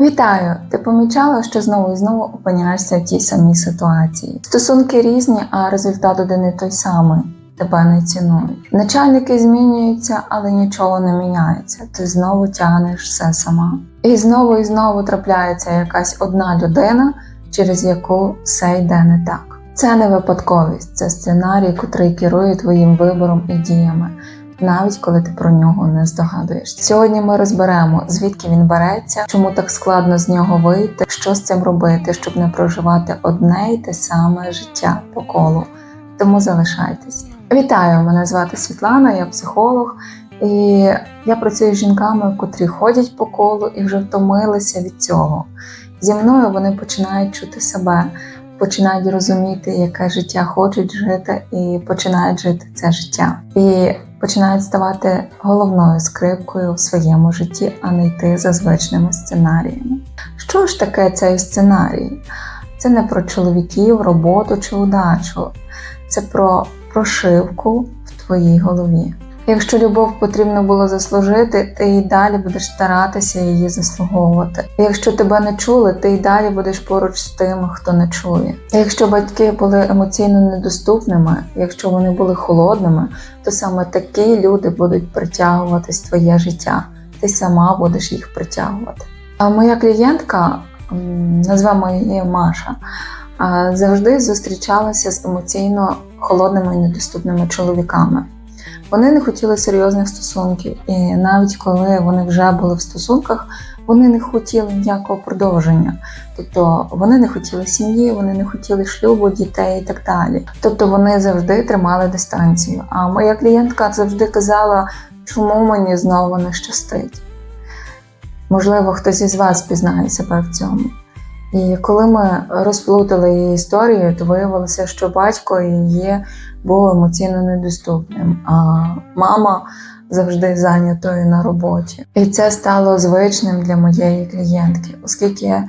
Вітаю! Ти помічала, що знову і знову опиняєшся в тій самій ситуації. Стосунки різні, а результат один і той самий. Тебе не цінують. Начальники змінюються, але нічого не міняється. Ти знову тягнеш все сама. І знову і знову трапляється якась одна людина, через яку все йде не так. Це не випадковість, це сценарій, котрий керує твоїм вибором і діями, навіть коли ти про нього не здогадуєшся. Сьогодні ми розберемо, звідки він береться, чому так складно з нього вийти, що з цим робити, щоб не проживати одне й те саме життя по колу. Тому залишайтесь. Вітаю! Мене звати Світлана, я психолог, і я працюю з жінками, котрі ходять по колу і вже втомилися від цього. Зі мною вони починають чути себе, починають розуміти, яке життя хочуть жити, і починають жити це життя. І починають ставати головною скрипкою в своєму житті, а не йти за звичними сценаріями. Що ж таке цей сценарій? Це не про чоловіків, роботу чи удачу, це про прошивку в твоїй голові. Якщо любов потрібно було заслужити, ти і далі будеш старатися її заслуговувати. Якщо тебе не чули, ти і далі будеш поруч з тими, хто не чує. Якщо батьки були емоційно недоступними, якщо вони були холодними, то саме такі люди будуть притягуватись твоє життя. Ти сама будеш їх притягувати. А моя клієнтка, назвемо її Маша, завжди зустрічалася з емоційно холодними і недоступними чоловіками. Вони не хотіли серйозних стосунків, і навіть коли вони вже були в стосунках, вони не хотіли ніякого продовження. Тобто вони не хотіли сім'ї, вони не хотіли шлюбу, дітей і так далі. Тобто вони завжди тримали дистанцію. А моя клієнтка завжди казала, чому мені знову не щастить. Можливо, хтось із вас пізнає себе в цьому. І коли ми розплутали її історію, то виявилося, що батько її був емоційно недоступним, а мама завжди зайнятою на роботі. І це стало звичним для моєї клієнтки, оскільки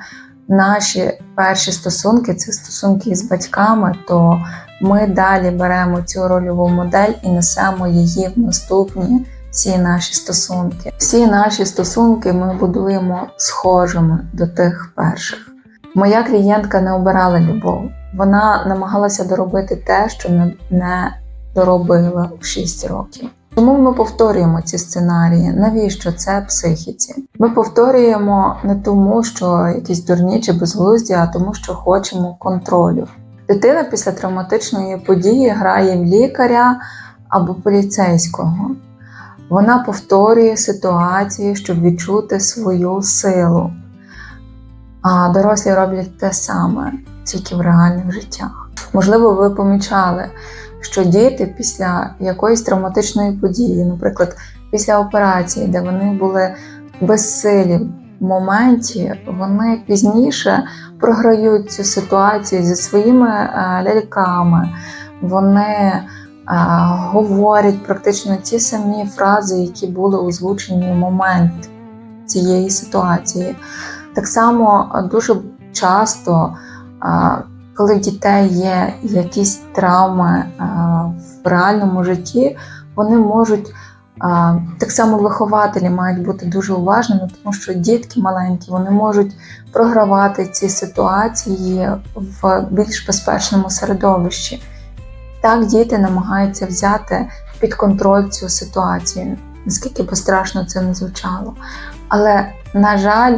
наші перші стосунки це стосунки з батьками, то ми далі беремо цю рольову модель і несемо її в наступні всі наші стосунки. Всі наші стосунки ми будуємо схожими до тих перших. Моя клієнтка не обирала любов. Вона намагалася доробити те, що не, доробила в 6 років. Тому ми повторюємо ці сценарії. Навіщо це психіці? Ми повторюємо не тому, що якісь дурні чи безглузді, а тому, що хочемо контролю. Дитина після травматичної події грає в лікаря або поліцейського. Вона повторює ситуацію, щоб відчути свою силу. А дорослі роблять те саме, тільки в реальних життях. Можливо, ви помічали, що діти після якоїсь травматичної події, наприклад, після операції, де вони були безсилі в моменті, вони пізніше програють цю ситуацію зі своїми е, ляльками. Вони е, говорять практично ті самі фрази, які були озвучені в момент цієї ситуації. Так само е, дуже часто, е, коли в дітей є якісь травми е, в реальному житті, вони можуть так само вихователі мають бути дуже уважними, тому що дітки маленькі вони можуть програвати ці ситуації в більш безпечному середовищі. Так діти намагаються взяти під контроль цю ситуацію, наскільки би страшно це не звучало. Але, на жаль,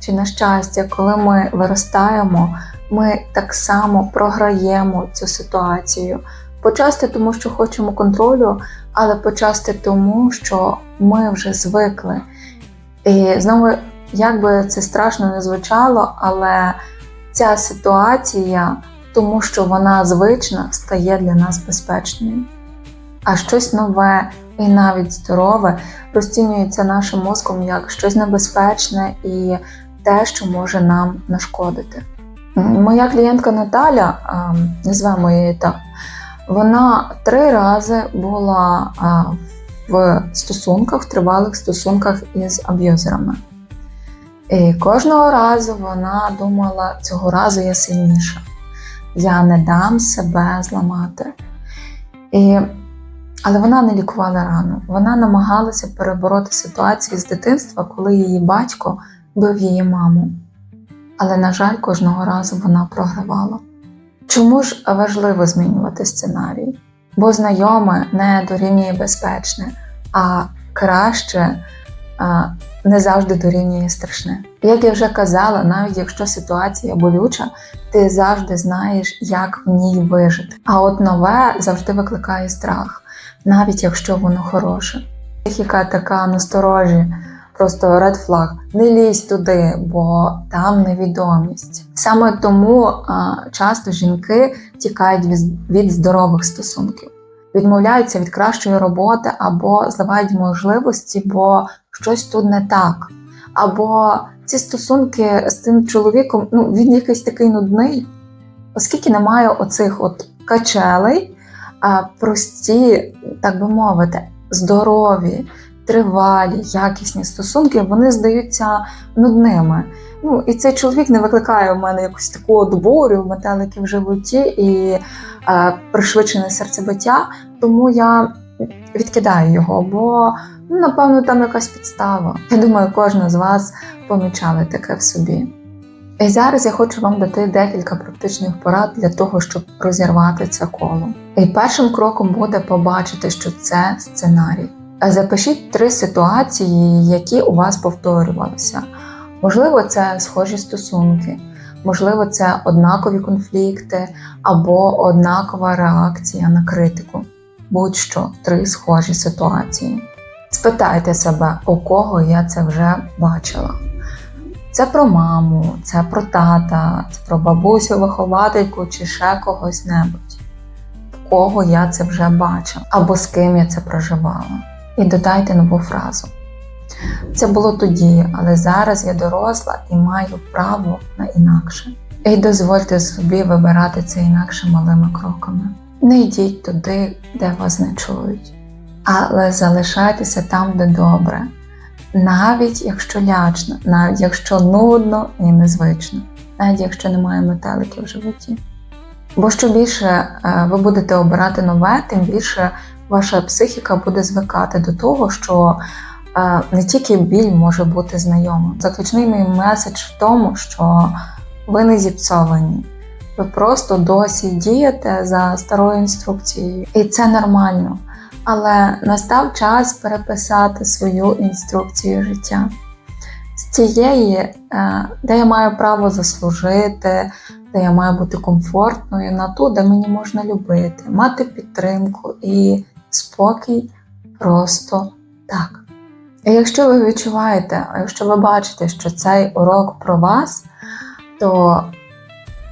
чи на щастя, коли ми виростаємо, ми так само програємо цю ситуацію. Почасти тому, що хочемо контролю, але почасти тому, що ми вже звикли. І знову, як би це страшно не звучало, але ця ситуація, тому що вона звична, стає для нас безпечною. А щось нове і навіть здорове розцінюється нашим мозком як щось небезпечне і те, що може нам нашкодити. Моя клієнтка Наталя, назвемо її так, вона три рази була в стосунках, в тривалих стосунках із аб'юзерами. І кожного разу вона думала, цього разу я сильніша, я не дам себе зламати. І, Але вона не лікувала рану. Вона намагалася перебороти ситуацію з дитинства, коли її батько бив її маму. Але, на жаль, кожного разу вона програвала. Чому ж важливо змінювати сценарій? Бо знайоме не дорівнює безпечне, а краще не завжди дорівнює страшне. Як я вже казала, навіть якщо ситуація болюча, ти завжди знаєш, як в ній вижити. А от нове завжди викликає страх, навіть якщо воно хороше. Психіка така насторожі, просто red flag. Не лізь туди, бо там невідомість. Саме тому а, часто жінки тікають від, від здорових стосунків, відмовляються від кращої роботи або зливають можливості, бо щось тут не так. Або ці стосунки з тим чоловіком, ну він якийсь такий нудний, оскільки немає оцих от качелей, а прості, так би мовити, здорові, тривалі, якісні стосунки, вони здаються нудними. Ну, і цей чоловік не викликає у мене якусь таку от бурю, метелики в животі і е, пришвидшене серцебиття, тому я відкидаю його, бо ну, напевно там якась підстава. Я думаю, кожен з вас помічали таке в собі. І зараз я хочу вам дати декілька практичних порад для того, щоб розірвати це коло. І першим кроком буде побачити, що це сценарій. Запишіть три ситуації, які у вас повторювалися. Можливо, це схожі стосунки, можливо, це однакові конфлікти або однакова реакція на критику. Будь-що три схожі ситуації. Спитайте себе, у кого я це вже бачила. Це про маму, це про тата, це про бабусю, виховательку чи ще когось небудь. В кого я це вже бачила, або з ким я це проживала. І додайте нову фразу. Це було тоді, але зараз я доросла і маю право на інакше. І дозвольте собі вибирати це інакше малими кроками. Не йдіть туди, де вас не чують, але залишайтеся там, де добре, навіть якщо лячно, навіть якщо нудно і незвично, навіть якщо немає метеликів в животі. Бо що більше е, ви будете обирати нове, тим більше ваша психіка буде звикати до того, що е, не тільки біль може бути знайомим. Заключний мій меседж в тому, що ви не зіпсовані. Ви просто досі дієте за старою інструкцією, і це нормально. Але настав час переписати свою інструкцію життя з тієї, е, де я маю право заслужити, де я маю бути комфортною, на ту, де мені можна любити, мати підтримку і спокій просто так. І якщо ви відчуваєте, якщо ви бачите, що цей урок про вас, то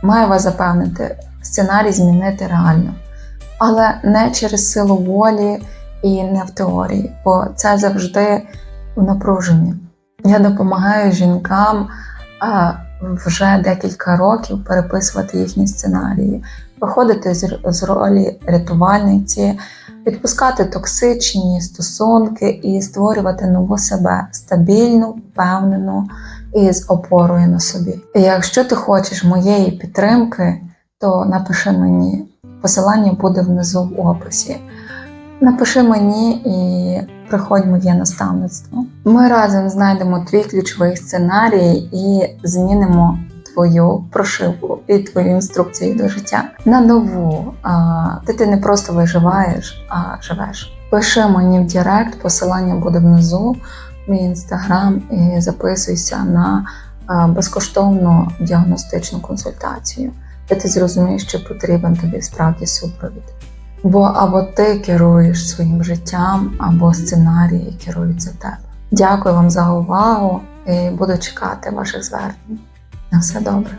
маю вас запевнити, сценарій змінити реально. Але не через силу волі і не в теорії, бо це завжди в напруженні. Я допомагаю жінкам вже декілька років переписувати їхні сценарії, виходити з, ролі рятувальниці, відпускати токсичні стосунки і створювати нову себе стабільну, впевнену і з опорою на собі. І якщо ти хочеш моєї підтримки, то напиши мені. Посилання буде внизу в описі. Напиши мені і приходь моє наставництво. Ми разом знайдемо твій ключовий сценарій і змінимо твою прошивку і твою інструкцію до життя на нову. Де ти не просто виживаєш, а живеш. Пиши мені в Директ, посилання буде внизу, мій інстаграм, і записуйся на безкоштовну діагностичну консультацію, де ти зрозумієш, чи потрібен тобі справді супровід. Бо або ти керуєш своїм життям, або сценарії керують за тебе. Дякую вам за увагу і буду чекати ваших звернень. На все добре.